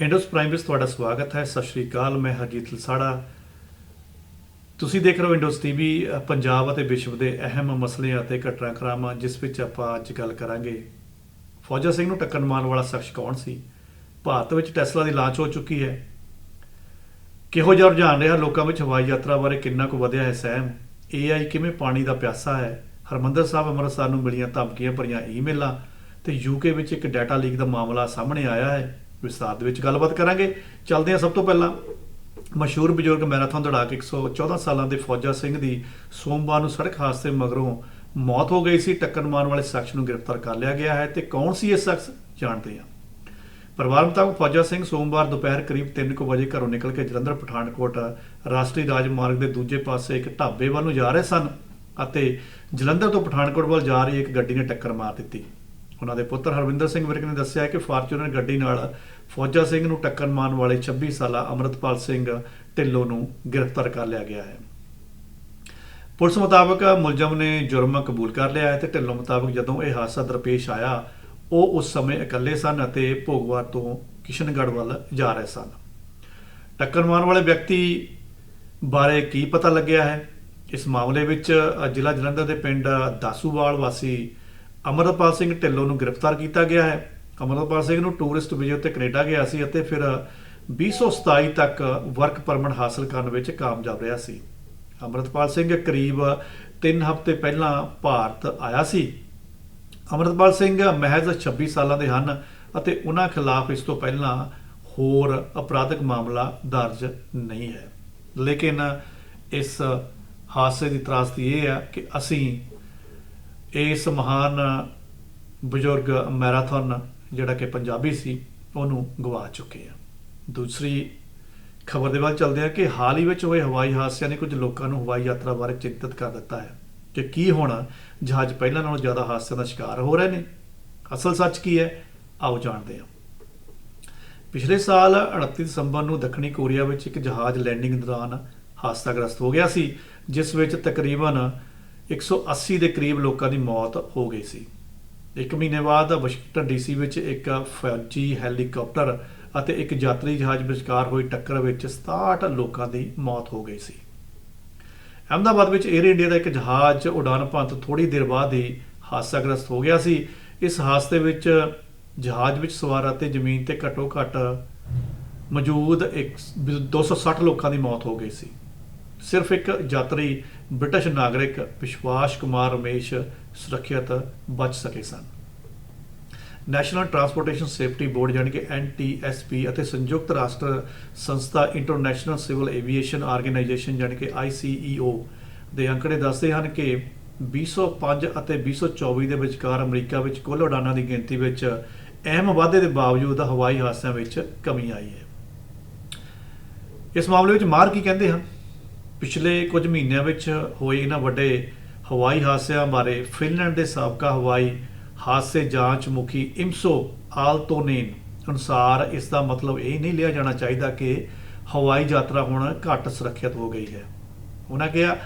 Indus prime ਵਿੱਚ ਤੁਹਾਡਾ ਸਵਾਗਤ ਹੈ। ਸਤਿ ਸ਼੍ਰੀ ਅਕਾਲ, ਮੈਂ ਹਰਜੀਤ ਲਸਾੜਾ। ਤੁਸੀਂ ਦੇਖ ਰਹੇ ਹੋ ਇੰਡਸ ਟੀਵੀ ਪੰਜਾਬ ਅਤੇ ਵਿਸ਼ਵ ਦੇ ਅਹਿਮ ਮਸਲਿਆਂ ਅਤੇ ਘਟਨਾਕ੍ਰਮਾਂ ਜਿਸ ਵਿੱਚ ਆਪਾਂ ਅੱਜ ਗੱਲ ਕਰਾਂਗੇ। ਫੌਜਾ ਸਿੰਘ ਨੂੰ ਟੱਕਰ ਮਾਰਨ ਵਾਲਾ ਸ਼ਖਸ ਕੌਣ ਸੀ? ਭਾਰਤ ਵਿੱਚ ਟੈਸਲਾ ਦੀ ਲਾਂਚ ਹੋ ਚੁੱਕੀ ਹੈ। ਕਿਹੋ ਜਿਹਾ ਰੁਝਾਨ ਰਿਹਾ? ਲੋਕਾਂ ਵਿੱਚ ਹਵਾਈ ਯਾਤਰਾ ਬਾਰੇ ਕਿੰਨਾ ਕੁ ਵਧਿਆ ਹੈ ਸਹਿਮ? AI ਕਿਵੇਂ ਪਾਣੀ ਦਾ ਪਿਆਸਾ ਹੈ? ਹਰਮੰਦਰ ਸਾਹਿਬ, ਅੰਮ੍ਰਿਤਸਰ ਨੂੰ ਮਿਲੀਆਂ ਧਮਕੀਆਂ ਭਰੀਆਂ ਈਮੇਲਾਂ ਤੇ UK ਵਿੱਚ ਇੱਕ ਡਾਟਾ ਲੀਕ ਦਾ ਮਾਮਲਾ ਸਾਹਮਣੇ ਆਇਆ ਹੈ। ਵਿਸਤਾਰ ਦੇ ਵਿੱਚ ਗੱਲਬਾਤ ਕਰਾਂਗੇ। ਚੱਲਦੇ ਹਾਂ ਸਭ ਤੋਂ ਪਹਿਲਾਂ ਮਸ਼ਹੂਰ ਬਜ਼ੁਰਗ ਮੈਰਾਥਨ ਦੌੜਾਕ 114 ਸਾਲਾਂ ਦੇ ਫੌਜਾ ਸਿੰਘ ਦੀ ਸੋਮਵਾਰ ਨੂੰ ਸੜਕ ਹਾਦਸੇ ਮਗਰੋਂ ਮੌਤ ਹੋ ਗਈ ਸੀ। ਟੱਕਰ ਮਾਰਨ ਵਾਲੇ ਸ਼ਖਸ ਨੂੰ ਗ੍ਰਿਫਤਾਰ ਕਰ ਲਿਆ ਗਿਆ ਹੈ ਤੇ ਕੌਣ ਸੀ ਇਹ ਸ਼ਖਸ ਜਾਣਦੇ ਹਾਂ। ਪਰਿਵਾਰ ਮੁਤਾਬਕ ਫੌਜਾ ਸਿੰਘ ਸੋਮਵਾਰ ਦੁਪਹਿਰ ਕਰੀਬ 3:00 ਵਜੇ ਘਰੋਂ ਨਿਕਲ ਕੇ ਜਲੰਧਰ ਪਠਾਨਕੋਟ ਰਾਸ਼ਟਰੀ ਰਾਜਮਾਰਗ ਦੇ ਦੂਜੇ ਪਾਸੇ ਇੱਕ ਢਾਬੇ ਵੱਲ ਨੂੰ ਜਾ ਰਹੇ ਸਨ ਅਤੇ ਜਲੰਧਰ ਤੋਂ ਪਠਾਨਕੋਟ ਵੱਲ ਜਾ ਰਹੀ ਇੱਕ ਗੱਡੀ ਨੇ ਟੱਕਰ ਮਾਰ ਦਿੱਤੀ। ਉਹਨਾਂ ਦੇ ਪੁੱਤਰ ਹਰਵਿੰਦਰ ਸਿੰਘ ਵਿਰਕ ਨੇ ਦੱਸਿਆ ਕਿ ਫਾਰਚੂਨਰ ਗੱਡੀ ਨਾਲ ਫੌਜਾ ਸਿੰਘ ਨੂੰ ਟੱਕਰ ਮਾਰਨ ਵਾਲੇ 26 ਸਾਲਾ ਅਮਰਤਪਾਲ ਸਿੰਘ ਢਿੱਲੋਂ ਨੂੰ ਗ੍ਰਿਫਤਾਰ ਕਰ ਲਿਆ ਗਿਆ ਹੈ। ਪੁਲਿਸ ਮੁਤਾਬਕ ਮੁਲਜ਼ਮ ਨੇ ਜੁਰਮ ਕਬੂਲ ਕਰ ਲਿਆ ਹੈ ਤੇ ਢਿੱਲੋਂ ਮੁਤਾਬਕ ਜਦੋਂ ਇਹ ਹਾਦਸਾ ਦਰਪੇਸ਼ ਆਇਆ, ਉਹ ਉਸ ਸਮੇਂ ਇਕੱਲੇ ਸਨ ਅਤੇ ਭੋਗਵਾਰ ਤੋਂ ਕਿਸ਼ਨਗੜ੍ਹ ਵੱਲ ਜਾ ਰਹੇ ਸਨ। ਟੱਕਰ ਮਾਰਨ ਵਾਲੇ ਵਿਅਕਤੀ ਬਾਰੇ ਕੀ ਪਤਾ ਲੱਗਿਆ ਹੈ? ਇਸ ਮਾਮਲੇ ਵਿੱਚ ਜ਼ਿਲ੍ਹਾ ਜਲੰਧਰ ਦੇ ਪਿੰਡ ਦਾਸੂਵਾਲ ਵਾਸੀ ਅਮਰਪਾਲ ਸਿੰਘ ਢਿੱਲੋਂ ਨੂੰ ਗ੍ਰਿਫਤਾਰ ਕੀਤਾ ਗਿਆ ਹੈ। ਅਮਰਪਾਲ ਸਿੰਘ ਨੂੰ ਟੂਰਿਸਟ ਵੀਜ਼ੇ ਉੱਤੇ ਕੈਨੇਡਾ ਗਿਆ ਸੀ ਅਤੇ ਫਿਰ 2027 ਤੱਕ ਵਰਕ ਪਰਮਿਟ ਹਾਸਲ ਕਰਨ ਵਿੱਚ ਕਾਮਯਾਬ ਰਿਹਾ ਸੀ। ਅਮਰਪਾਲ ਸਿੰਘ ਕਰੀਬ 3 ਹਫ਼ਤੇ ਪਹਿਲਾਂ ਭਾਰਤ ਆਇਆ ਸੀ। ਅਮਰਪਾਲ ਸਿੰਘ ਮਹਿਜ਼ 26 ਸਾਲਾਂ ਦੇ ਹਨ ਅਤੇ ਉਹਨਾਂ ਖਿਲਾਫ ਇਸ ਤੋਂ ਪਹਿਲਾਂ ਹੋਰ ਅਪਰਾਧਿਕ ਮਾਮਲਾ ਦਰਜ ਨਹੀਂ ਹੈ। ਲੇਕਿਨ ਇਸ ਹਾਦਸੇ ਦੀ ਤਰਾਸਦੀ ਇਹ ਹੈ ਕਿ ਅਸੀਂ ਇਸ ਮਹਾਨ ਬਜ਼ੁਰਗ ਮੈਰਾਥਨ ਜਿਹੜਾ ਕਿ ਪੰਜਾਬੀ ਸੀ, ਉਹਨੂੰ ਗਵਾ ਚੁੱਕੇ ਆ ਦੂਸਰੀ ਖਬਰ ਦੇ ਵੱਲ ਚੱਲਦੇ ਆ ਕਿ ਹਾਲ ਹੀ ਵਿੱਚ ਹੋਏ ਹਵਾਈ ਹਾਦਸਿਆਂ ਨੇ ਕੁਝ ਲੋਕਾਂ ਨੂੰ ਹਵਾਈ ਯਾਤਰਾ ਬਾਰੇ ਚਿੰਤਤ ਕਰ ਦਿੱਤਾ ਹੈ ਕਿ ਕੀ ਹੋਣਾ, ਜਹਾਜ਼ ਪਹਿਲਾਂ ਨਾਲੋਂ ਜ਼ਿਆਦਾ ਹਾਦਸਿਆਂ ਦਾ ਸ਼ਿਕਾਰ ਹੋ ਰਹੇ ਨੇ। ਅਸਲ ਸੱਚ ਕੀ ਹੈ? ਆਓ ਜਾਣਦੇ ਹਾਂ। ਪਿਛਲੇ ਸਾਲ 29 ਦਸੰਬਰ ਨੂੰ ਦੱਖਣੀ ਕੋਰੀਆ ਵਿੱਚ ਇੱਕ ਜਹਾਜ਼ ਲੈਂਡਿੰਗ ਦੌਰਾਨ ਹਾਦਸਾਗ੍ਰਸਤ ਹੋ ਗਿਆ ਸੀ, ਜਿਸ ਵਿੱਚ ਤਕਰੀਬਨ 180 ਦੇ ਕਰੀਬ ਲੋਕਾਂ ਦੀ ਮੌਤ ਹੋ ਗਈ ਸੀ। ਇੱਕ ਮਹੀਨੇ ਬਾਅਦ ਵਾਸ਼ਿੰਗਟਨ ਡੀਸੀ ਵਿੱਚ ਇੱਕ ਫੌਜੀ ਹੈਲੀਕਾਪਟਰ ਅਤੇ ਇੱਕ ਯਾਤਰੀ ਜਹਾਜ਼ ਵਿਚਕਾਰ ਹੋਈ ਟੱਕਰ ਵਿੱਚ 67 ਲੋਕਾਂ ਦੀ ਮੌਤ ਹੋ ਗਈ ਸੀ। ਅਹਮਦਾਬਾਦ ਵਿੱਚ 에ਅਰ ਇੰਡੀਆ ਦਾ ਇੱਕ ਜਹਾਜ਼ ਉਡਾਨ ਭਰਨ ਤੋਂ ਥੋੜੀ ਦੇਰ ਬਾਅਦ ਹੀ ਹਾਦਸਾਗ੍ਰਸਤ ਹੋ ਗਿਆ ਸੀ। ਇਸ ਹਾਦਸੇ ਵਿੱਚ ਜਹਾਜ਼ ਵਿੱਚ ਸਵਾਰ ਅਤੇ ਜ਼ਮੀਨ ਤੇ ਘੱਟੋ ਘੱਟ ਮੌਜੂਦ ਇੱਕ 260 ਲੋਕਾਂ ਦੀ ਮੌਤ ਹੋ ਗਈ ਸੀ। ਸਿਰਫ ਇੱਕ ਯਾਤਰੀ ਬ੍ਰਿਟਿਸ਼ ਨਾਗਰਿਕ ਵਿਸ਼ਵਾਸ ਕੁਮਾਰ ਰਮੇਸ਼ ਸੁਰੱਖਿਅਤ ਬਚ ਸਕੇ ਸਨ। ਨੈਸ਼ਨਲ ਟਰਾਂਸਪੋਰਟੇਸ਼ਨ ਸੇਫਟੀ ਬੋਰਡ ਯਾਨੀ ਕਿ NTSB ਅਤੇ ਸੰਯੁਕਤ ਰਾਸ਼ਟਰ ਸੰਸਥਾ ਇੰਟਰਨੈਸ਼ਨਲ ਸਿਵਲ ਏਵੀਏਸ਼ਨ ਆਰਗੇਨਾਈਜੇਸ਼ਨ ਯਾਨੀ ਕਿ ICEO ਦੇ ਅੰਕੜੇ ਦੱਸਦੇ ਹਨ ਕਿ 2005 ਅਤੇ 2024 ਦੇ ਵਿਚਕਾਰ ਅਮਰੀਕਾ ਵਿੱਚ ਕੁੱਲ ਉਡਾਨਾਂ ਦੀ ਗਿਣਤੀ ਵਿੱਚ ਅਹਿਮ ਵਾਧੇ ਦੇ ਬਾਵਜੂਦ ਹਵਾਈ ਹਾਦਸਿਆਂ ਵਿੱਚ ਕਮੀ ਆਈ ਹੈ। ਇਸ ਮਾਮਲੇ ਵਿੱਚ ਮਾਰ ਕੀ ਕਹਿੰਦੇ ਹਨ? ਪਿਛਲੇ ਕੁਝ ਮਹੀਨਿਆਂ ਵਿੱਚ ਹੋਏ ਇਹਨਾਂ ਵੱਡੇ ਹਵਾਈ ਹਾਦਸਿਆਂ ਬਾਰੇ ਫਿਨਲੈਂਡ ਦੇ ਸਾਬਕਾ ਹਵਾਈ ਹਾਦਸੇ ਜਾਂਚ ਮੁਖੀ ਇਮਸੋ ਆਲਤੋਨੇਨ ਅਨੁਸਾਰ ਇਸ ਦਾ ਮਤਲਬ ਇਹ ਨਹੀਂ ਲਿਆ ਜਾਣਾ ਚਾਹੀਦਾ ਕਿ ਹਵਾਈ ਯਾਤਰਾ ਹੁਣ ਘੱਟ ਸੁਰੱਖਿਅਤ ਹੋ ਗਈ ਹੈ। ਉਹਨਾਂ ਕਿਹਾ,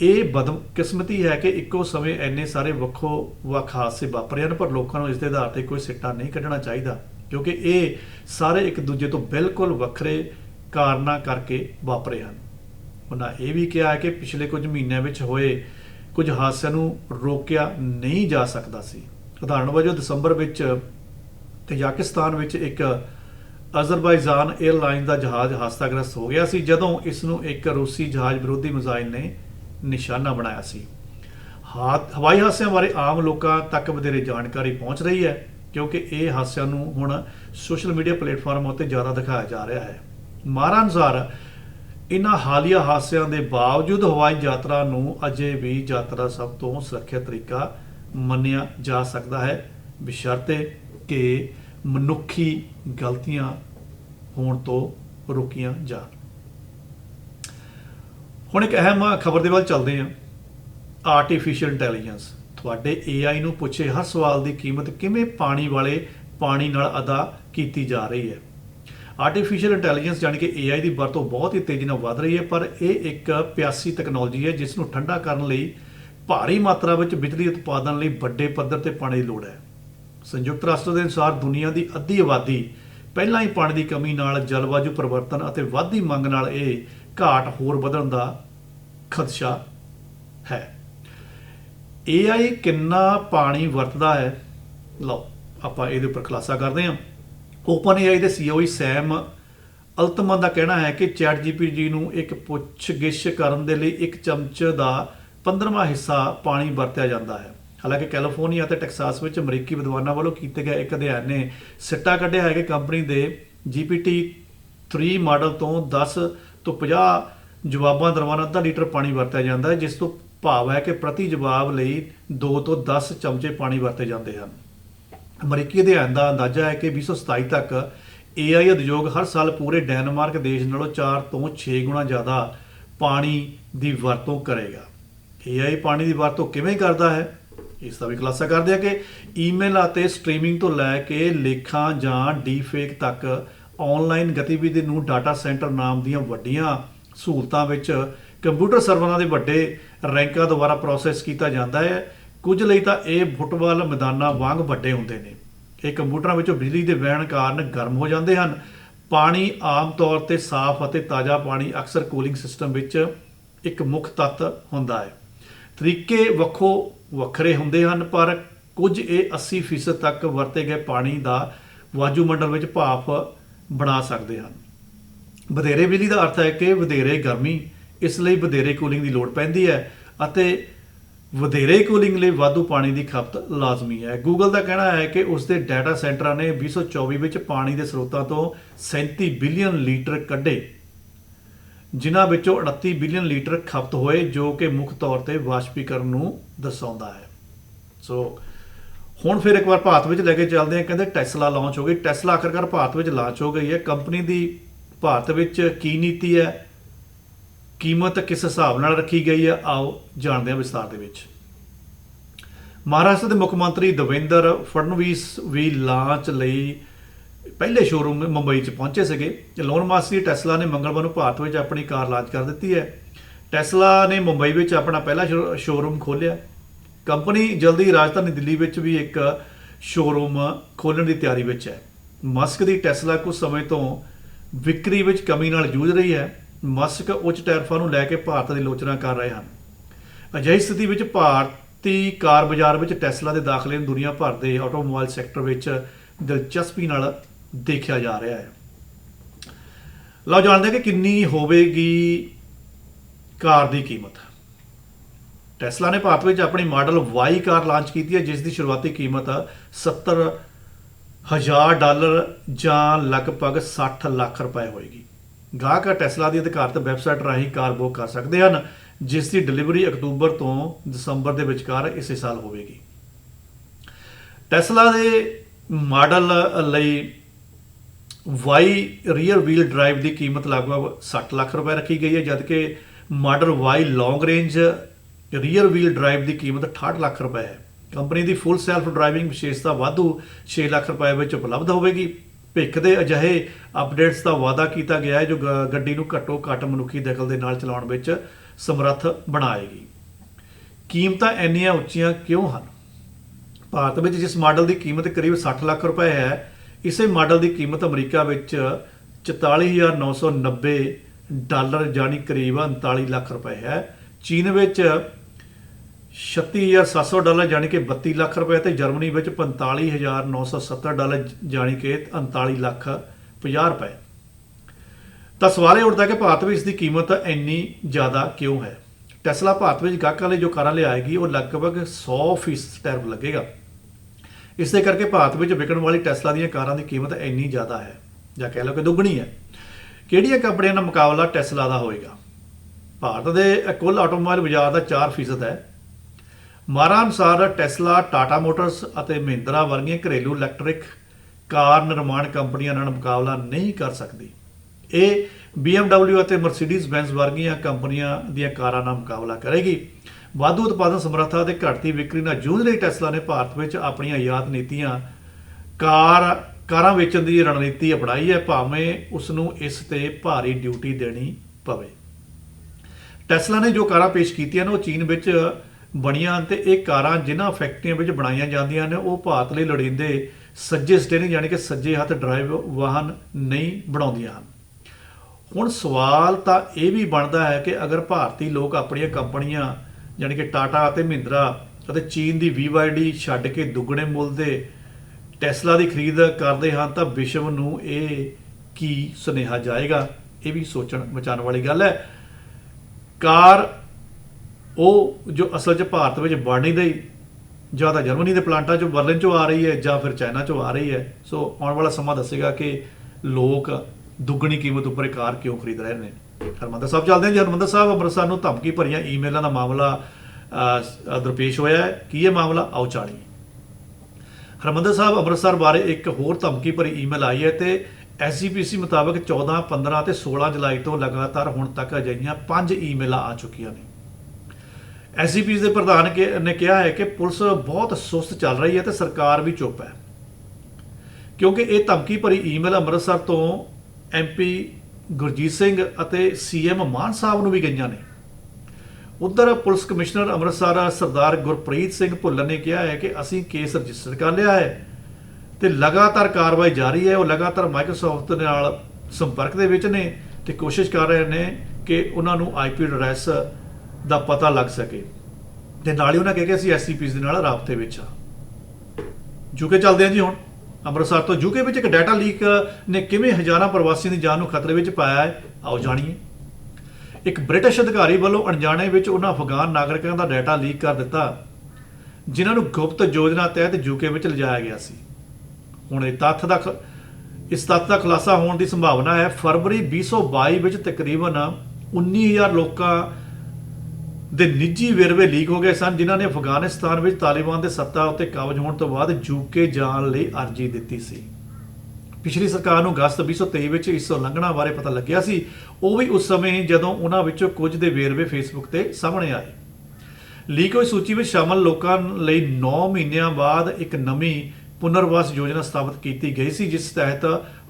ਇਹ ਬਦਕਿਸਮਤੀ ਹੈ ਕਿ ਇੱਕੋ ਸਮੇਂ ਇੰਨੇ ਸਾਰੇ ਵੱਖੋ ਵੱਖ ਹਾਦਸੇ ਵਾਪਰੇ ਹਨ, ਪਰ ਲੋਕਾਂ ਨੂੰ ਇਸ ਦੇ ਆਧਾਰ ਤੇ ਕੋਈ ਸਿੱਟਾ ਨਹੀਂ ਕੱਢਣਾ ਚਾਹੀਦਾ, ਕਿਉਂਕਿ ਇਹ ਸਾਰੇ ਇੱਕ ਦੂਜੇ ਤੋਂ ਬਿਲਕੁਲ ਵੱਖਰੇ ਕਾਰਨਾਂ ਕਰਕੇ ਵਾਪਰੇ ਹਨ। ਉਹਨਾਂ ਇਹ ਵੀ ਕਿਹਾ ਹੈ ਕਿ ਪਿਛਲੇ ਕੁਝ ਮਹੀਨਿਆਂ ਵਿੱਚ ਹੋਏ ਕੁਝ ਹਾਦਸਿਆਂ ਨੂੰ ਰੋਕਿਆ ਨਹੀਂ ਜਾ ਸਕਦਾ ਸੀ। ਉਦਾਹਰਣ ਵਜੋਂ ਦਸੰਬਰ ਵਿੱਚ ਤਜਾਕਿਸਤਾਨ ਵਿੱਚ ਇੱਕ ਅਜ਼ਰਬਾਈਜਾਨ 에ਅਰਲਾਈਨ ਦਾ ਜਹਾਜ਼ ਹਾਦਸਾਗ੍ਰਸਤ ਹੋ ਗਿਆ ਸੀ, ਜਦੋਂ ਇਸ ਨੂੰ ਇੱਕ ਰੂਸੀ ਜਹਾਜ਼ ਵਿਰੋਧੀ ਮਿਜ਼ਾਈਲ ਨੇ ਨਿਸ਼ਾਨਾ ਬਣਾਇਆ ਸੀ। ਹਾਦ- ਹਵਾਈ ਹਾਦਸਿਆਂ ਬਾਰੇ ਆਮ ਲੋਕਾਂ ਤੱਕ ਵਧੇਰੇ ਜਾਣਕਾਰੀ ਪਹੁੰਚ ਰਹੀ ਹੈ, ਕਿਉਂਕਿ ਇਹ ਹਾਦਸਿਆਂ ਨੂੰ ਹੁਣ ਸੋਸ਼ਲ ਮੀਡੀਆ ਪਲੇਟਫਾਰਮਾਂ ਉੱਤੇ ਜ਼ਿਆਦਾ ਦਿਖਾਇਆ ਜਾ ਰਿਹਾ ਹੈ। ਮਾਰਾਂ ਅਨੁਸਾਰ ਇਨ੍ਹਾਂ ਹਾਲੀਆ ਹਾਦਸਿਆਂ ਦੇ ਬਾਵਜੂਦ ਹਵਾਈ ਯਾਤਰਾ ਨੂੰ ਅਜੇ ਵੀ ਯਾਤਰਾ ਸਭ ਤੋਂ ਸੁਰੱਖਿਅਤ ਤਰੀਕਾ ਮੰਨਿਆ ਜਾ ਸਕਦਾ ਹੈ। ਬਸ਼ਰਤੇ ਕਿ ਮਨੁੱਖੀ ਗਲਤੀਆਂ ਹੋਣ ਤੋਂ ਰੋਕੀਆਂ ਜਾਣ। ਹੁਣ ਇੱਕ ਅਹਿਮ ਖਬਰ ਦੇ ਵੱਲ ਚੱਲਦੇ ਹਾਂ। ਆਰਟੀਫੀਸ਼ੀਅਲ ਇੰਟੈਲੀਜੈਂਸ ਤੁਹਾਡੇ AI ਨੂੰ ਪੁੱਛੇ ਹਰ ਸਵਾਲ ਦੀ ਕੀਮਤ ਕਿਵੇਂ ਪਾਣੀ ਵਾਲੇ ਪਾਣੀ ਨਾਲ ਅਦਾ ਕੀਤੀ ਜਾ ਰਹੀ ਹੈ। ਆਰਟੀਫੀਸ਼ੀਅਲ ਇੰਟੈਲੀਜੈਂਸ ਯਾਨੀ ਕਿ AI ਦੀ ਵਰਤੋਂ ਬਹੁਤ ਹੀ ਤੇਜ਼ੀ ਨਾਲ ਵਧ ਰਹੀ ਹੈ, ਪਰ ਇਹ ਇੱਕ ਪਿਆਸੀ ਟੈਕਨੋਲੋਜੀ ਹੈ ਜਿਸ ਨੂੰ ਠੰਡਾ ਕਰਨ ਲਈ, ਭਾਰੀ ਮਾਤਰਾ ਵਿੱਚ ਬਿਜਲੀ ਉਤਪਾਦਨ ਲਈ ਵੱਡੇ ਪੱਧਰ ਤੇ ਪਾਣੀ ਦੀ ਲੋੜ ਹੈ। ਸੰਯੁਕਤ ਰਾਸ਼ਟਰ ਦੇ ਅਨੁਸਾਰ ਦੁਨੀਆ ਦੀ ਅੱਧੀ ਆਬਾਦੀ ਪਹਿਲਾਂ ਹੀ ਪਾਣੀ ਦੀ ਕਮੀ ਨਾਲ, ਜਲਵਾਯੂ ਪਰਿਵਰਤਨ ਅਤੇ ਵੱਧਦੀ ਮੰਗ ਨਾਲ ਇਹ ਘਾਟ ਹੋਰ ਵਧਣ ਦਾ ਖਦਸ਼ਾ ਹੈ। AI ਕਿੰਨਾ ਪਾਣੀ ਵਰਤਦਾ ਹੈ? ਲਓ, ਆਪਾਂ ਇਹਦੇ ਉੱਪਰ ਖੁਲਾਸਾ ਕਰਦੇ ਹਾਂ। ਓਪਨ AI ਦੇ CEO ਸੈਮ ਅਲਤਮਨ ਦਾ ਕਹਿਣਾ ਹੈ ਕਿ ਚੈਟ GPT ਨੂੰ ਇੱਕ ਪੁੱਛਗਿੱਛ ਕਰਨ ਦੇ ਲਈ ਇੱਕ ਚਮਚ ਦਾ 15ਵਾਂ ਹਿੱਸਾ ਪਾਣੀ ਵਰਤਿਆ ਜਾਂਦਾ ਹੈ। ਹਾਲਾਂਕਿ ਕੈਲੀਫੋਰਨੀਆ ਅਤੇ ਟੈਕਸਾਸ ਵਿੱਚ ਅਮਰੀਕੀ ਵਿਦਵਾਨਾਂ ਵੱਲੋਂ ਕੀਤੇ ਗਏ ਇੱਕ ਅਧਿਐਨ ਨੇ ਸਿੱਟਾ ਕੱਢਿਆ ਹੈ ਕਿ ਕੰਪਨੀ ਦੇ GPT 3 ਮਾਡਲ ਤੋਂ 10 ਤੋਂ 50 ਜਵਾਬਾਂ ਦਰਮਿਆਨ ਅੱਧਾ ਲੀਟਰ ਪਾਣੀ ਵਰਤਿਆ ਜਾਂਦਾ ਹੈ, ਜਿਸ ਤੋਂ ਭਾਵ ਹੈ ਕਿ ਪ੍ਰਤੀ ਜਵਾਬ ਲਈ 2 ਤੋਂ 10 ਚਮਚੇ ਪਾਣੀ ਵਰਤੇ ਜਾਂਦੇ ਹਨ। ਅਮਰੀਕੀ ਅਧਿਐਨ ਦਾ ਅੰਦਾਜ਼ਾ ਹੈ ਕਿ 2027 ਤੱਕ AI ਉਦਯੋਗ ਹਰ ਸਾਲ ਪੂਰੇ ਡੈਨਮਾਰਕ ਦੇਸ਼ ਨਾਲੋਂ 4 ਤੋਂ 6 ਗੁਣਾ ਜ਼ਿਆਦਾ ਪਾਣੀ ਦੀ ਵਰਤੋਂ ਕਰੇਗਾ। AI ਪਾਣੀ ਦੀ ਵਰਤੋਂ ਕਿਵੇਂ ਕਰਦਾ ਹੈ? ਇਸ ਦਾ ਵੀ ਖੁਲਾਸਾ ਕਰਦੇ ਆ ਕਿ ਈਮੇਲ ਅਤੇ ਸਟ੍ਰੀਮਿੰਗ ਤੋਂ ਲੈ ਕੇ ਲੇਖਾਂ ਜਾਂ ਡੀਫੇਕ ਤੱਕ ਆਨਲਾਈਨ ਗਤੀਵਿਧੀ ਨੂੰ ਡਾਟਾ ਸੈਂਟਰ ਨਾਮ ਦੀਆਂ ਵੱਡੀਆਂ ਸਹੂਲਤਾਂ ਵਿੱਚ ਕੰਪਿਊਟਰ ਸਰਵਰਾਂ ਦੇ ਵੱਡੇ ਰੈਂਕਾਂ ਦੁਆਰਾ ਪ੍ਰੋਸੈਸ ਕੀਤਾ ਜਾਂਦਾ ਹੈ। ਕੁਝ ਲਈ ਤਾਂ ਇਹ ਫੁੱਟਬਾਲ ਮੈਦਾਨਾਂ ਵਾਂਗ ਵੱਡੇ ਹੁੰਦੇ ਨੇ। ਇਹ ਕੰਪਿਊਟਰਾਂ ਵਿੱਚੋਂ ਬਿਜਲੀ ਦੇ ਵਹਿਣ ਕਾਰਨ ਗਰਮ ਹੋ ਜਾਂਦੇ ਹਨ। ਪਾਣੀ ਆਮ ਤੌਰ ਤੇ ਸਾਫ਼ ਅਤੇ ਤਾਜ਼ਾ ਪਾਣੀ ਅਕਸਰ ਕੂਲਿੰਗ ਸਿਸਟਮ ਵਿੱਚ ਇੱਕ ਮੁੱਖ ਤੱਤ ਹੁੰਦਾ ਹੈ। ਤਰੀਕੇ ਵੱਖੋ ਵੱਖਰੇ ਹੁੰਦੇ ਹਨ, ਪਰ ਕੁਝ ਇਹ 80% ਤੱਕ ਵਰਤੇ ਗਏ ਪਾਣੀ ਦਾ ਵਾਯੂਮੰਡਲ ਵਿੱਚ ਭਾਫ ਬਣਾ ਸਕਦੇ ਹਨ। ਵਧੇਰੇ ਬਿਜਲੀ ਦਾ ਅਰਥ ਹੈ ਕਿ ਵਧੇਰੇ ਗਰਮੀ, ਇਸ ਲਈ ਵਧੇਰੇ ਕੂਲਿੰਗ ਦੀ ਲੋੜ ਪੈਂਦੀ ਹੈ ਅਤੇ ਵਧੇਰੇ ਕੂਲਿੰਗ ਲਈ ਵਾਧੂ ਪਾਣੀ ਦੀ ਖਪਤ ਲਾਜ਼ਮੀ ਹੈ। ਗੂਗਲ ਦਾ ਕਹਿਣਾ ਹੈ ਕਿ ਉਸ ਦੇ ਡਾਟਾ ਸੈਂਟਰਾਂ ਨੇ 2024 ਵਿੱਚ ਪਾਣੀ ਦੇ ਸਰੋਤਾਂ ਤੋਂ 37 ਬਿਲੀਅਨ ਲੀਟਰ ਕੱਢੇ, ਜਿਨ੍ਹਾਂ ਵਿੱਚੋਂ 38 ਬਿਲੀਅਨ ਲੀਟਰ ਖਪਤ ਹੋਏ, ਜੋ ਕਿ ਮੁੱਖ ਤੌਰ ਤੇ ਵਾਸ਼ਪੀਕਰਨ ਨੂੰ ਦਰਸਾਉਂਦਾ ਹੈ। ਸੋ ਹੁਣ ਫਿਰ ਇੱਕ ਵਾਰ ਭਾਰਤ ਵਿੱਚ ਲੈ ਕੇ ਚੱਲਦੇ ਹਾਂ। ਕਹਿੰਦੇ ਟੈਸਲਾ ਲਾਂਚ ਹੋ ਗਈ। ਟੈਸਲਾ ਆਖਰਕਾਰ ਭਾਰਤ ਵਿੱਚ ਲਾਂਚ ਹੋ ਗਈ ਹੈ। ਕੰਪਨੀ ਦੀ ਭਾਰਤ ਵਿੱਚ ਕੀ ਨੀਤੀ ਹੈ? ਕੀਮਤ ਕਿਸ ਹਿਸਾਬ ਨਾਲ ਰੱਖੀ ਗਈ ਹੈ ਆਓ ਜਾਣਦੇ ਹਾਂ ਵਿਸਤਾਰ ਦੇ ਵਿੱਚ। ਮਹਾਰਾਸ਼ਟਰ ਦੇ ਮੁੱਖ ਮੰਤਰੀ ਦਵਿੰਦਰ ਫੜਨਵੀਸ ਵੀ ਲਾਂਚ ਲਈ ਪਹਿਲੇ ਸ਼ੋਰੂਮ ਮੁੰਬਈ 'ਚ ਪਹੁੰਚੇ ਸੀਗੇ। ਲੋਨ ਮਾਸੀ ਟੈਸਲਾ ਨੇ ਮੰਗਲਵਾਰ ਨੂੰ ਭਾਰਤ ਵਿੱਚ ਆਪਣੀ ਕਾਰ ਲਾਂਚ ਕਰ ਦਿੱਤੀ ਹੈ। ਟੈਸਲਾ ਨੇ ਮੁੰਬਈ ਵਿੱਚ ਆਪਣਾ ਪਹਿਲਾ ਸ਼ੋ- ਸ਼ੋਰੂਮ ਖੋਲ੍ਹਿਆ। ਕੰਪਨੀ ਜਲਦੀ ਰਾਜਧਾਨੀ ਦਿੱਲੀ ਵਿੱਚ ਵੀ ਇੱਕ ਸ਼ੋਰੂਮ ਖੋਲ੍ਹਣ ਦੀ ਤਿਆਰੀ ਵਿੱਚ ਹੈ। ਮਸਕ ਦੀ ਟੈਸਲਾ ਕੁਝ ਸਮੇਂ ਤੋਂ ਵਿਕਰੀ ਵਿੱਚ ਕਮੀ ਨਾਲ ਜੂਝ ਰਹੀ ਹੈ। ਮਸਕ ਉੱਚ ਟੈਰਫਾਂ ਨੂੰ ਲੈ ਕੇ ਭਾਰਤ ਦੀ ਲੋਚਨਾ ਕਰ ਰਹੇ ਹਨ। ਅਜਿਹੀ ਸਥਿਤੀ ਵਿੱਚ ਭਾਰਤੀ ਕਾਰ ਬਾਜ਼ਾਰ ਵਿੱਚ ਟੈਸਲਾ ਦੇ ਦਾਖਲੇ ਨੂੰ ਦੁਨੀਆ ਭਰ ਦੇ ਆਟੋਮੋਬਾਈਲ ਸੈਕਟਰ ਵਿੱਚ ਦਿਲਚਸਪੀ ਨਾਲ ਦੇਖਿਆ ਜਾ ਰਿਹਾ ਹੈ। ਲਓ, ਜਾਣਦੇ ਹਾਂ ਕਿ ਕਿੰਨੀ ਹੋਵੇਗੀ ਕਾਰ ਦੀ ਕੀਮਤ। ਟੈਸਲਾ ਨੇ ਭਾਰਤ ਵਿੱਚ ਆਪਣੀ ਮਾਡਲ Y ਕਾਰ ਲਾਂਚ ਕੀਤੀ ਹੈ, ਜਿਸ ਦੀ ਸ਼ੁਰੂਆਤੀ ਕੀਮਤ 70 ਹਜ਼ਾਰ ਡਾਲਰ ਜਾਂ ਲਗਭਗ 60 ਲੱਖ ਰੁਪਏ ਹੋਏਗੀ। ਗਾਹਕ ਟੈਸਲਾ ਦੀ ਅਧਿਕਾਰਤ ਵੈਬਸਾਈਟ ਰਾਹੀਂ ਕਾਰ ਬੁੱਕ ਕਰ ਸਕਦੇ ਹਨ, ਜਿਸ ਦੀ ਡਿਲੀਵਰੀ ਅਕਤੂਬਰ ਤੋਂ ਦਸੰਬਰ ਦੇ ਵਿਚਕਾਰ ਇਸੇ ਸਾਲ ਹੋਵੇਗੀ। ਟੈਸਲਾ ਦੇ ਮਾਡਲ ਲਈ Y ਰੀਅਰ ਵੀਲ ਡਰਾਈਵ ਦੀ ਕੀਮਤ ਲਗਭਗ 60 ਲੱਖ ਰੁਪਏ ਰੱਖੀ ਗਈ ਹੈ, ਜਦਕਿ model Y long range rear wheel drive ਦੀ ਕੀਮਤ 68 ਲੱਖ ਰੁਪਏ ਹੈ। ਕੰਪਨੀ ਦੀ ਫੁੱਲ ਸੈਲਫ ਡਰਾਈਵਿੰਗ ਵਿਸ਼ੇਸ਼ਤਾ ਵਾਧੂ 6 ਲੱਖ ਰੁਪਏ ਵਿੱਚ ਉਪਲਬਧ ਹੋਵੇਗੀ। ਭਿੱਖ ਦੇ ਅਜਿਹੇ ਅਪਡੇਟਸ ਦਾ ਵਾਅਦਾ ਕੀਤਾ ਗਿਆ ਹੈ ਜੋ ਗੱਡੀ ਨੂੰ ਘੱਟੋ ਘੱਟ ਮਨੁੱਖੀ ਦਖਲ ਦੇ ਨਾਲ ਚਲਾਉਣ ਵਿੱਚ ਸਮਰੱਥ ਬਣਾਏਗੀ। ਕੀਮਤਾਂ ਇੰਨੀਆਂ ਉੱਚੀਆਂ ਕਿਉਂ ਹਨ? ਭਾਰਤ ਵਿੱਚ ਜਿਸ ਮਾਡਲ ਦੀ ਕੀਮਤ ਕਰੀਬ 60 ਲੱਖ ਰੁਪਏ ਹੈ, ਇਸੇ ਮਾਡਲ ਦੀ ਕੀਮਤ ਅਮਰੀਕਾ ਵਿੱਚ 44990 ਡਾਲਰ ਜਾਨੀ ਕਰੀਬ 39 ਲੱਖ ਰੁਪਏ ਹੈ। ਚੀਨ ਵਿੱਚ 36700 ਡਾਲਰ ਜਾਨੀ ਕਿ 32 ਲੱਖ ਰੁਪਏ ਤੇ ਜਰਮਨੀ ਵਿੱਚ 45970 ਡਾਲਰ ਜਾਨੀ ਕਿ 39 ਲੱਖ 50 ਰੁਪਏ। ਤਾਂ ਸਵਾਲ ਇਹ ਉੱਠਦਾ ਕਿ ਭਾਰਤ ਵਿੱਚ ਇਸ ਦੀ ਕੀਮਤ ਇੰਨੀ ਜ਼ਿਆਦਾ ਕਿਉਂ ਹੈ? ਟੈਸਲਾ ਭਾਰਤ ਵਿੱਚ ਗਾਹਕਾਂ ਲਈ ਜੋ ਕਾਰਾਂ ਲਿਆਏਗੀ, ਉਹ ਲਗਭਗ 100% ਟੈਰਿਫ ਲੱਗੇਗਾ। ਇਸ ਦੇ ਕਰਕੇ ਭਾਰਤ ਵਿੱਚ ਵਿਕਣ ਵਾਲੀ ਟੈਸਲਾ ਦੀਆਂ ਕਾਰਾਂ ਦੀ ਕੀਮਤ ਇੰਨੀ ਜ਼ਿਆਦਾ ਹੈ, ਜਾਂ ਕਹਿ ਲਓ ਕਿ ਦੁੱਗਣੀ ਹੈ। ਕਿਹੜੀਆਂ ਕੰਪਨੀਆਂ ਦਾ ਮੁਕਾਬਲਾ ਟੈਸਲਾ ਦਾ ਹੋਏਗਾ? ਭਾਰਤ ਦੇ ਕੁੱਲ ਆਟੋਮੋਬਾਈਲ ਬਾਜ਼ਾਰ ਦਾ 4% ਹੈ। ਮਾਰਾ ਅਨੁਸਾਰ ਟੈਸਲਾ, ਟਾਟਾ ਮੋਟਰਸ ਅਤੇ ਮਹਿੰਦਰਾ ਵਰਗੀਆਂ ਘਰੇਲੂ ਇਲੈਕਟ੍ਰਿਕ ਕਾਰ ਨਿਰਮਾਣ ਕੰਪਨੀਆਂ ਨਾਲ ਮੁਕਾਬਲਾ ਨਹੀਂ ਕਰ ਸਕਦੀ। ਇਹ BMW ਅਤੇ ਮਰਸੀਡੀਜ਼ ਬੈਂਜ਼ ਵਰਗੀਆਂ ਕੰਪਨੀਆਂ ਦੀਆਂ ਕਾਰਾਂ ਨਾਲ ਮੁਕਾਬਲਾ ਕਰੇਗੀ। ਵਾਧੂ ਉਤਪਾਦਨ ਸਮਰੱਥਾ ਅਤੇ ਘਟਦੀ ਵਿਕਰੀ ਨਾਲ ਜੂਝ ਰਹੀ ਟੈਸਲਾ ਨੇ ਭਾਰਤ ਵਿੱਚ ਆਪਣੀਆਂ ਯਾਦ ਨੀਤੀਆਂ ਕਾਰ, ਕਾਰਾਂ ਵੇਚਣ ਦੀ ਰਣਨੀਤੀ ਅਪਣਾਈ ਹੈ, ਭਾਵੇਂ ਉਸ ਨੂੰ ਇਸ ਤੇ ਭਾਰੀ ਡਿਊਟੀ ਦੇਣੀ ਪਵੇ। ਟੈਸਲਾ ਨੇ ਜੋ ਕਾਰਾਂ ਪੇਸ਼ ਕੀਤੀਆਂ ਨੇ, ਉਹ ਚੀਨ ਵਿੱਚ ਬਣੀਆਂ ਹਨ ਤੇ ਇਹ ਕਾਰਾਂ ਜਿਨ੍ਹਾਂ ਫੈਕਟਰੀਆਂ ਵਿੱਚ ਬਣਾਈਆਂ ਜਾਂਦੀਆਂ ਨੇ, ਉਹ ਭਾਰਤ ਲਈ ਲੋੜੀਂਦੇ ਸੱਜੇ ਸਟੀਅਰਿੰਗ ਯਾਨੀ ਕਿ ਸੱਜੇ ਹੱਥ ਡਰਾਈਵ ਵਾਹਨ ਨਹੀਂ ਬਣਾਉਂਦੀਆਂ ਹਨ। ਹੁਣ ਸਵਾਲ ਤਾਂ ਇਹ ਵੀ ਬਣਦਾ ਹੈ ਕਿ ਅਗਰ ਭਾਰਤੀ ਲੋਕ ਆਪਣੀਆਂ ਕੰਪਨੀਆਂ ਯਾਨੀ ਕਿ ਟਾਟਾ ਅਤੇ ਮਹਿੰਦਰਾ ਅਤੇ ਚੀਨ ਦੀ BYD ਛੱਡ ਕੇ ਦੁੱਗਣੇ ਮੁੱਲ ਦੇ ਟੈਸਲਾ ਦੀ ਖਰੀਦ ਕਰਦੇ ਹਨ ਤਾਂ ਵਿਸ਼ਵ ਨੂੰ ਇਹ ਕੀ ਸੁਨੇਹਾ ਜਾਏਗਾ, ਇਹ ਵੀ ਸੋਚਣ ਵਿਚਾਰਨ ਵਾਲੀ ਗੱਲ ਹੈ। ਕਾਰ ਉਹ ਜੋ ਅਸਲ 'ਚ ਭਾਰਤ ਵਿੱਚ ਬਣ ਨਹੀਂ ਰਹੀ, ਜਾਂ ਤਾਂ ਜਰਮਨੀ ਦੇ ਪਲਾਂਟਾਂ 'ਚੋਂ ਬਰਲਿਨ 'ਚੋਂ ਆ ਰਹੀ ਹੈ, ਜਾਂ ਫਿਰ ਚਾਈਨਾ 'ਚੋਂ ਆ ਰਹੀ ਹੈ, ਸੋ ਆਉਣ ਵਾਲਾ ਸਮਾਂ ਦੱਸੇਗਾ ਕਿ ਲੋਕ ਦੁੱਗਣੀ ਕੀਮਤ ਉੱਪਰ ਇਹ ਕਾਰ ਕਿਉਂ ਖਰੀਦ ਰਹੇ ਨੇ। ਹਰਮੰਦਰ ਸਾਹਿਬ ਚੱਲਦੇ ਹਾਂ ਜੀ। ਹਰਮੰਦਰ ਸਾਹਿਬ, ਅੰਮ੍ਰਿਤਸਰ ਨੂੰ ਧਮਕੀ ਭਰੀਆਂ ਈਮੇਲਾਂ ਦਾ ਮਾਮਲਾ ਦਰਪੇਸ਼ ਹੋਇਆ ਹੈ। ਕੀ ਇਹ ਮਾਮਲਾ? ਆਓ ਚਾਲੀਏ ਹਰਮੰਦਰ ਸਾਹਿਬ, ਅੰਮ੍ਰਿਤਸਰ ਬਾਰੇ ਇੱਕ ਹੋਰ ਧਮਕੀ ਭਰੀ ਈਮੇਲ ਆਈ ਹੈ ਤੇ ਐਸਜੀਪੀਸੀ ਮੁਤਾਬਕ 14 15 ਤੇ 16 ਜੁਲਾਈ ਤੋਂ ਲਗਾਤਾਰ ਹੁਣ ਤੱਕ ਅਜਿਹੀਆਂ 5 ਈਮੇਲਾਂ ਆ ਚੁੱਕੀਆਂ ਨੇ। ਐਸਜੀਪੀਸੀ ਦੇ ਪ੍ਰਧਾਨ ਕੇ- ਨੇ ਕਿਹਾ ਹੈ ਕਿ ਪੁਲਿਸ ਬਹੁਤ ਸੁਸਤ ਚੱਲ ਰਹੀ ਹੈ ਤੇ ਸਰਕਾਰ ਵੀ ਚੁੱਪ ਹੈ। ਕਿਉਂਕਿ ਇਹ ਧਮਕੀ ਭਰੀ ਈਮੇਲ ਅੰਮ੍ਰਿਤਸਰ ਤੋਂ ਐਮਪੀ ਗੁਰਜੀਤ ਸਿੰਘ ਅਤੇ ਸੀਐਮ ਮਾਨ ਸਾਹਿਬ ਨੂੰ ਵੀ ਗਈਆਂ ਨੇ। ਉਧਰ ਪੁਲਿਸ ਕਮਿਸ਼ਨਰ ਅੰਮ੍ਰਿਤਸਰ ਸਰਦਾਰ ਗੁਰਪ੍ਰੀਤ ਸਿੰਘ ਭੁੱਲਰ ਨੇ ਕਿਹਾ ਹੈ ਕਿ ਅਸੀਂ ਕੇਸ ਰਜਿਸਟਰ ਕਰ ਲਿਆ ਹੈ ਤੇ ਲਗਾਤਾਰ ਕਾਰਵਾਈ ਜਾਰੀ ਹੈ। ਉਹ ਲਗਾਤਾਰ ਮਾਈਕਰੋਸਾਫਟ ਦੇ ਨਾਲ ਸੰਪਰਕ ਦੇ ਵਿੱਚ ਨੇ ਤੇ ਕੋਸ਼ਿਸ਼ ਕਰ ਰਹੇ ਨੇ ਕਿ ਉਹਨਾਂ ਨੂੰ ਆਈਪੀ ਐਡਰੈਸ ਦਾ ਪਤਾ ਲੱਗ ਸਕੇ। ਤੇ ਨਾਲ ਹੀ ਉਹਨਾਂ ਕਿਹਾ ਕਿ ਅਸੀਂ ਐਸਸੀਪੀਸ ਦੇ ਨਾਲ ਰਾਬਤੇ ਵਿੱਚ ਆ। ਜੂਕੇ ਚੱਲਦੇ ਹਾਂ ਜੀ ਹੁਣ। ਅੰਮ੍ਰਿਤਸਰ ਤੋਂ ਜੂਕੇ ਵਿੱਚ ਇੱਕ ਡਾਟਾ ਲੀਕ ਨੇ ਕਿਵੇਂ ਹਜ਼ਾਰਾਂ ਪ੍ਰਵਾਸੀਆਂ ਦੀ ਜਾਨ ਨੂੰ ਖਤਰੇ ਵਿੱਚ ਪਾਇਆ ਹੈ, ਆਓ ਜਾਣੀਏ। ਇੱਕ ਬ੍ਰਿਟਿਸ਼ ਅਧਿਕਾਰੀ ਵੱਲੋਂ ਅਣਜਾਣੇ ਵਿੱਚ ਉਹਨਾਂ ਅਫਗਾਨ ਨਾਗਰਿਕਾਂ ਦਾ ਡਾਟਾ ਲੀਕ ਕਰ ਦਿੱਤਾ, ਜਿਨ੍ਹਾਂ ਨੂੰ ਗੁਪਤ ਯੋਜਨਾ ਤਹਿਤ ਯੂਕੇ ਵਿੱਚ ਲਿਜਾਇਆ ਗਿਆ ਸੀ। ਹੁਣ ਇਹ ਤੱਥ ਦਾ ਖ- ਇਸ ਤੱਥ ਦਾ ਖੁਲਾਸਾ ਹੋਣ ਦੀ ਸੰਭਾਵਨਾ ਹੈ। ਫਰਵਰੀ 2022 ਵਿੱਚ ਤਕਰੀਬਨ 19000 ਲੋਕਾਂ ਦੇ ਨਿੱਜੀ ਵੇਰਵੇ ਲੀਕ ਹੋ ਗਏ ਸਨ, ਜਿਨ੍ਹਾਂ ਨੇ ਅਫਗਾਨਿਸਤਾਨ ਵਿੱਚ ਤਾਲਿਬਾਨ ਦੇ ਸੱਤਾ ਉੱਤੇ ਕਾਬਜ ਹੋਣ ਤੋਂ ਬਾਅਦ ਯੂਕੇ ਜਾਣ ਲਈ ਅਰਜ਼ੀ ਦਿੱਤੀ ਸੀ। ਪਿਛਲੀ ਸਰਕਾਰ ਨੂੰ ਅਗਸਤ 2023 ਵਿੱਚ ਇਸ ਉਲੰਘਣਾ ਬਾਰੇ ਪਤਾ ਲੱਗਿਆ ਸੀ। ਉਹ ਵੀ ਉਸ ਸਮੇਂ ਜਦੋਂ ਉਹਨਾਂ ਵਿੱਚੋਂ ਕੁਝ ਦੇ ਵੇਰਵੇ ਫੇਸਬੁੱਕ ਤੇ ਸਾਹਮਣੇ ਆਏ। ਲੀਕ ਹੋਈ ਸੂਚੀ ਵਿੱਚ ਸ਼ਾਮਲ ਲੋਕਾਂ ਲਈ 9 ਮਹੀਨਿਆਂ ਬਾਅਦ ਇੱਕ ਨਵੀਂ ਪੁਨਰਵਾਸ ਯੋਜਨਾ ਸਥਾਪਿਤ ਕੀਤੀ ਗਈ ਸੀ, ਜਿਸ ਤਹਿਤ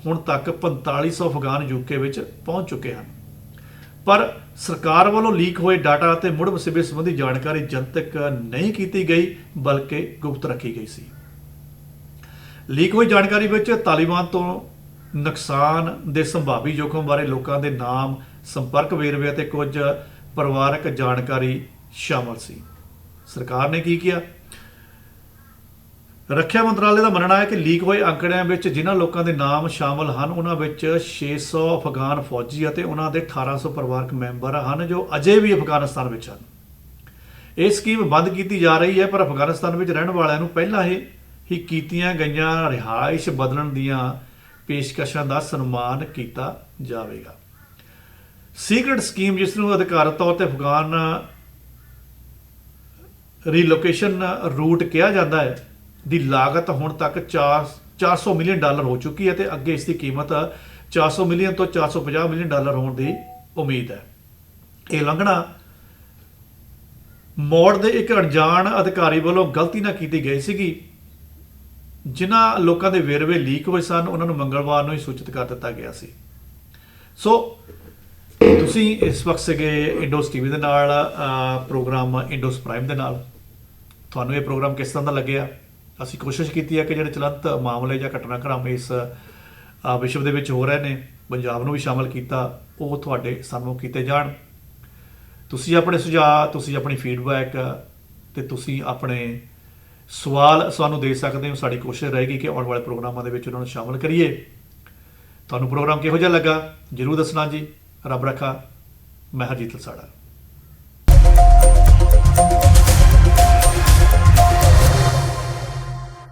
ਹੁਣ ਤੱਕ 4500 ਅਫਗਾਨ ਯੂਕੇ ਵਿੱਚ ਪਹੁੰਚ ਚੁੱਕੇ ਹਨ। ਪਰ ਸਰਕਾਰ ਵੱਲੋਂ ਲੀਕ ਹੋਏ ਡਾਟਾ ਅਤੇ ਮੁੜ ਵਸਿਬੇ ਸੰਬੰਧੀ ਜਾਣਕਾਰੀ ਜਨਤਕ ਨਹੀਂ ਕੀਤੀ ਗਈ, ਬਲਕਿ ਗੁਪਤ ਰੱਖੀ ਗਈ ਸੀ। ਲੀਕ ਹੋਈ ਜਾਣਕਾਰੀ ਵਿੱਚ ਤਾਲਿਬਾਨ ਤੋਂ ਨੁਕਸਾਨ ਦੇ ਸੰਭਾਵੀ ਜੋਖਮ ਬਾਰੇ ਲੋਕਾਂ ਦੇ ਨਾਮ, ਸੰਪਰਕ ਵੇਰਵੇ ਅਤੇ ਕੁਝ ਪਰਿਵਾਰਕ ਜਾਣਕਾਰੀ ਸ਼ਾਮਲ ਸੀ। ਸਰਕਾਰ ਨੇ ਕੀ ਕੀਤਾ ਰੱਖਿਆ ਮੰਤਰਾਲੇ ਦਾ ਮੰਨਣਾ ਹੈ ਕਿ ਲੀਕ ਹੋਏ ਅੰਕੜਿਆਂ ਵਿੱਚ ਜਿਨ੍ਹਾਂ ਲੋਕਾਂ ਦੇ ਨਾਮ ਸ਼ਾਮਲ ਹਨ, ਉਹਨਾਂ ਵਿੱਚ 600 ਅਫਗਾਨ ਫੌਜੀ ਅਤੇ ਉਹਨਾਂ ਦੇ 1800 ਪਰਿਵਾਰਕ ਮੈਂਬਰ ਹਨ ਜੋ ਅਜੇ ਵੀ ਅਫਗਾਨਿਸਤਾਨ ਵਿੱਚ ਹਨ। ਇਹ ਸਕੀਮ ਬੰਦ ਕੀਤੀ ਜਾ ਰਹੀ ਹੈ, ਪਰ ਅਫਗਾਨਿਸਤਾਨ ਵਿੱਚ ਰਹਿਣ ਵਾਲਿਆਂ ਨੂੰ ਪਹਿਲਾਂ ਹੀ ਕੀਤੀਆਂ ਗਈਆਂ ਰਿਹਾਇਸ਼ ਬਦਲਣ ਦੀਆਂ ਪੇਸ਼ਕਸ਼ਾਂ ਦਾ ਸਨਮਾਨ ਕੀਤਾ ਜਾਵੇਗਾ। ਸੀਕ੍ਰੇਟ ਸਕੀਮ ਜਿਸ ਨੂੰ ਅਧਿਕਾਰਤ ਤੌਰ ਤੇ ਅਫਗਾਨ ਰੀਲੋਕੇਸ਼ਨ ਰੂਟ ਕਿਹਾ ਜਾਂਦਾ ਹੈ ਦੀ ਲਾਗਤ ਹੁਣ ਤੱਕ 4 400 ਮਿਲੀਅਨ ਡਾਲਰ ਹੋ ਚੁੱਕੀ ਹੈ ਤੇ ਅੱਗੇ ਇਸ ਦੀ ਕੀਮਤ 400 ਮਿਲੀਅਨ ਤੋਂ 450 ਮਿਲੀਅਨ ਡਾਲਰ ਹੋਣ ਦੀ ਉਮੀਦ ਹੈ। ਇਹ ਲੰਘਣਾ ਮੋੜ ਦੇ ਇੱਕ ਅਣਜਾਣ ਅਧਿਕਾਰੀ ਵੱਲੋਂ ਗਲਤੀ ਨਾਲ ਕੀਤੀ ਗਈ ਸੀਗੀ। ਜਿਨ੍ਹਾਂ ਲੋਕਾਂ ਦੇ ਵੇਰਵੇ ਲੀਕ ਹੋਏ ਸਨ, ਉਹਨਾਂ ਨੂੰ ਮੰਗਲਵਾਰ ਨੂੰ ਹੀ ਸੂਚਿਤ ਕਰ ਦਿੱਤਾ ਗਿਆ ਸੀ। ਸੋ, ਤੁਸੀਂ ਇਸ ਵਕਤ ਸੀਗੇ ਇੰਡੋਸ ਟੀਵੀ ਦੇ ਨਾਲ ਪ੍ਰੋਗਰਾਮ ਇੰਡੋਸ ਪ੍ਰਾਈਮ ਦੇ ਨਾਲ। ਤੁਹਾਨੂੰ ਇਹ ਪ੍ਰੋਗਰਾਮ ਕਿਸ ਤਰ੍ਹਾਂ ਦਾ ਲੱਗਿਆ? ਅਸੀਂ ਕੋਸ਼ਿਸ਼ ਕੀਤੀ ਹੈ ਕਿ ਜਿਹੜੇ ਚਲੰਤ ਮਾਮਲੇ ਜਾਂ ਘਟਨਾਕ੍ਰਮ ਇਸ ਵਿਸ਼ਵ ਦੇ ਵਿੱਚ ਹੋ ਰਹੇ ਨੇ, ਪੰਜਾਬ ਨੂੰ ਵੀ ਸ਼ਾਮਲ ਕੀਤਾ, ਉਹ ਤੁਹਾਡੇ ਸਾਹਮਣੇ ਕੀਤੇ ਜਾਣ। ਤੁਸੀਂ ਆਪਣੇ ਸੁਝਾਅ, ਤੁਸੀਂ ਆਪਣੀ ਫੀਡਬੈਕ ਤੇ ਤੁਸੀਂ ਆਪਣੇ ਸਵਾਲ ਸਾਨੂੰ ਦੇ ਸਕਦੇ ਹੋ। ਸਾਡੀ ਕੋਸ਼ਿਸ਼ ਰਹੇਗੀ ਕਿ ਆਉਣ ਵਾਲੇ ਪ੍ਰੋਗਰਾਮਾਂ ਦੇ ਵਿੱਚ ਉਹਨਾਂ ਨੂੰ ਸ਼ਾਮਲ ਕਰੀਏ। ਤੁਹਾਨੂੰ ਪ੍ਰੋਗਰਾਮ ਕਿਹੋ ਜਿਹਾ ਲੱਗਾ? ਜਰੂਰ ਦੱਸਣਾ ਜੀ। ਰੱਬ ਰੱਖਾ, ਮੈਂ ਹਰਜੀਤ ਲਸਾੜਾ।